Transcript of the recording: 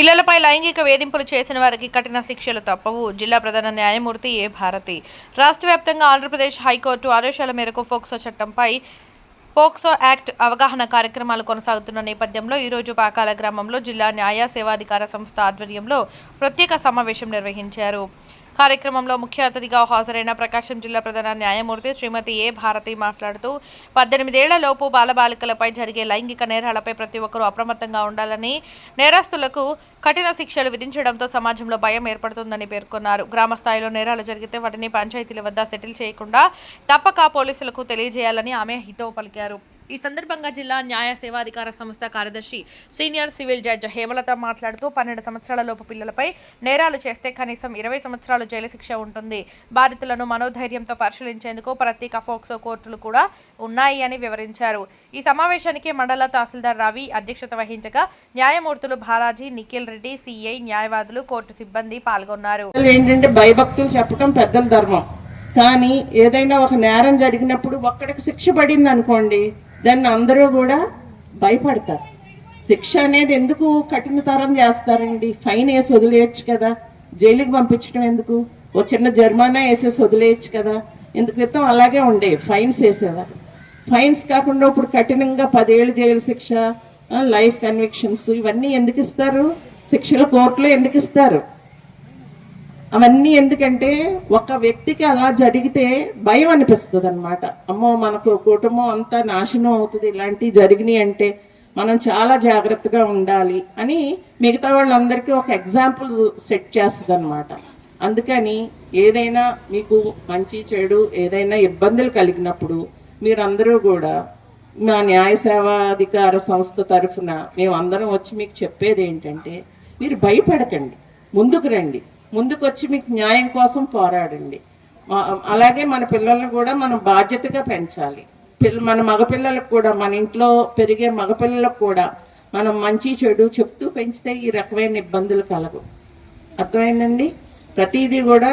పిల్లలపై లైంగిక వేధింపులు చేసిన వారికి కఠిన శిక్షలు తప్పవు. జిల్లా ప్రధాన న్యాయమూర్తి ఏ. భారతి. రాష్ట్ర వ్యాప్తంగా ఆంధ్రప్రదేశ్ హైకోర్టు ఆదేశాల మేరకు ఫోక్సో చట్టంపై పోక్సో యాక్ట్ అవగాహన కార్యక్రమాలు కొనసాగుతున్న నేపథ్యంలో ఈరోజు పాకాల గ్రామంలో జిల్లా న్యాయ సేవాధికార సంస్థ ఆధ్వర్యంలో ప్రత్యేక సమావేశం నిర్వహించారు. కార్యక్రమంలో ముఖ్య అతిథిగా హాజరైన ప్రకాశం జిల్లా ప్రధాన న్యాయమూర్తి శ్రీమతి ఏ భారతి మాట్లాడుతూ పద్దెనిమిదేళ్ళలోపు బాలబాలికలపై జరిగే లైంగిక నేరాలపై ప్రతి ఒక్కరూ అప్రమత్తంగా ఉండాలని నేరస్తులకు కఠిన శిక్షలు విధించడంతో సమాజంలో భయం ఏర్పడుతుందని పేర్కొన్నారు. గ్రామ స్థాయిలో నేరాలు జరిగితే వాటిని పంచాయతీల వద్ద సెటిల్ చేయకుండా తప్పక పోలీసులకు తెలియజేయాలని ఆమె హితవు పలికారు. ఈ సందర్భంగా జిల్లా న్యాయ సేవాధికార సంస్థ కార్యదర్శి సీనియర్ సివిల్ జడ్జ్ హేమలత మాట్లాడుతూ పన్నెండు సంవత్సరాల లోపు పిల్లలపై నేరాలు చేస్తే కనీసం ఇరవై సంవత్సరాలు జైలు శిక్ష ఉంటుంది. బాధితులను మనోధైర్యంతో పరిశీలించేందుకు ప్రత్యేక ఫోక్సో కోర్టులు కూడా ఉన్నాయి అని వివరించారు. ఈ సమావేశానికి మండల తహసీల్దార్ రవి అధ్యక్షత వహించగా న్యాయమూర్తులు బాలాజీ నిఖిల్ రెడ్డి సిఐ న్యాయవాదులు కోర్టు సిబ్బంది పాల్గొన్నారు. ఏంటంటే భయభక్తులు చెప్పడం పెద్దల ధర్మం. కానీ ఏదైనా ఒక నేరం జరిగినప్పుడు ఒక్కడికి శిక్ష పడింది అనుకోండి దాన్ని అందరూ కూడా భయపడతారు. శిక్ష అనేది ఎందుకు కఠినతరం చేస్తారండి? ఫైన్ వేసి వదిలేయచ్చు కదా. జైలుకి పంపించడం ఎందుకు? ఓ చిన్న జరిమానా వేసేసి వదిలేయచ్చు కదా. ఇందు క్రితం అలాగే ఉండే ఫైన్స్ వేసేవారు. ఫైన్స్ కాకుండా ఇప్పుడు కఠినంగా పదేళ్ళు జైలు శిక్ష లైఫ్ కన్విక్షన్స్ ఇవన్నీ ఎందుకు ఇస్తారు? శిక్షలు కోర్టులో ఎందుకు ఇస్తారు? అవన్నీ ఎందుకంటే ఒక వ్యక్తికి అలా జరిగితే భయం అనిపిస్తుంది అనమాట అమ్మో మనకు కుటుంబం అంతా నాశనం అవుతుంది ఇలాంటివి జరిగినాయి అంటే మనం చాలా జాగ్రత్తగా ఉండాలి అని మిగతా వాళ్ళందరికీ ఒక ఎగ్జాంపుల్ సెట్ చేస్తుంది అనమాట అందుకని ఏదైనా మీకు మంచి చెడు ఏదైనా ఇబ్బందులు కలిగినప్పుడు మీరందరూ కూడా మా న్యాయ సేవాధికార సంస్థ తరఫున మేమందరం వచ్చి మీకు చెప్పేది ఏంటంటే మీరు భయపడకండి ముందుకు రండి. ముందుకొచ్చి మీకు న్యాయం కోసం పోరాడండి. అలాగే మన పిల్లల్ని కూడా మనం బాధ్యతగా పెంచాలి. మన మగపిల్లలకు కూడా మన ఇంట్లో పెరిగే మగపిల్లలకు కూడా మనం మంచి చెడు చెప్తూ పెంచితే ఈ రకమైన ఇబ్బందులు కలగవు. అర్థమైందండి? ప్రతిదీ కూడా